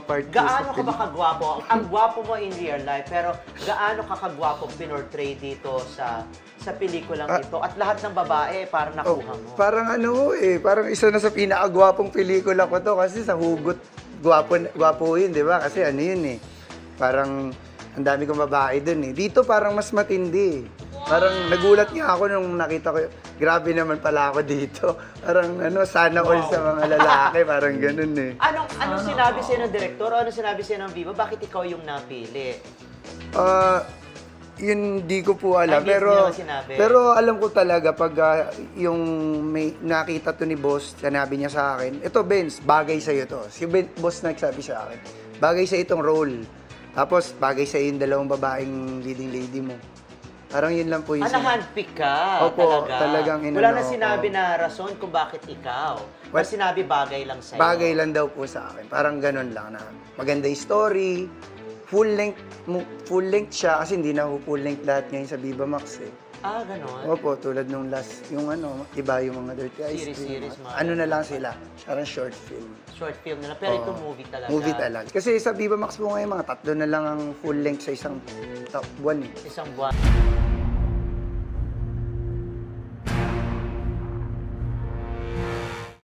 part ko Gaano ka ba kagwapo? Ang gwapo mo in real life, pero gaano ka kagwapo pinortray dito sa sa pelikulang Ah. ito? At lahat ng babae, parang Oh, nakuha mo. parang ano eh, parang isa na sa pinakagwapong pelikula ko to kasi sa hugot gwapo gwapo yun, 'di ba? Kasi ano yun eh. Parang ang dami kong babae dun eh. Dito parang mas matindi. eh. Parang nagulat nga ako nung nakita ko, grabe naman pala ako dito. Parang ano, sana all sa mga lalaki, parang ganun eh. Anong anong sinabi sa'yo ng direktor o anong sinabi sa'yo ng Viva? Bakit ikaw yung napili? Ah, yun di ko po alam. Ay, pero, sinabi. pero alam ko talaga pag ah, yung may nakita to ni boss, sinabi niya sa akin, ito Benz, bagay sa'yo to. Si ben, boss nagsabi sa akin, bagay sa itong role. Tapos, bagay sa yung dalawang babaeng leading lady mo. Parang yun lang po yung Ah, na-handpick ka Opo, talaga. talagang inano Wala na ako. sinabi na rason kung bakit ikaw. What? Mas sinabi bagay lang sa'yo. Bagay lang daw po sa akin. Parang ganun lang na maganda yung story. Full length, mu- full length siya kasi hindi na ho full length lahat ngayon sa Viva Max eh. Ah, ganon. Opo, tulad nung last, yung ano, iba yung mga Dirty Ice Series, Cream. series, mga- Ano na lang sila, parang short film. Short film na lang. Pero ito Oo. movie talaga. Movie talaga. Kasi sa Viva Max po ngayon, mga tatlo na lang ang full length sa isang top buwan eh. Isang buwan.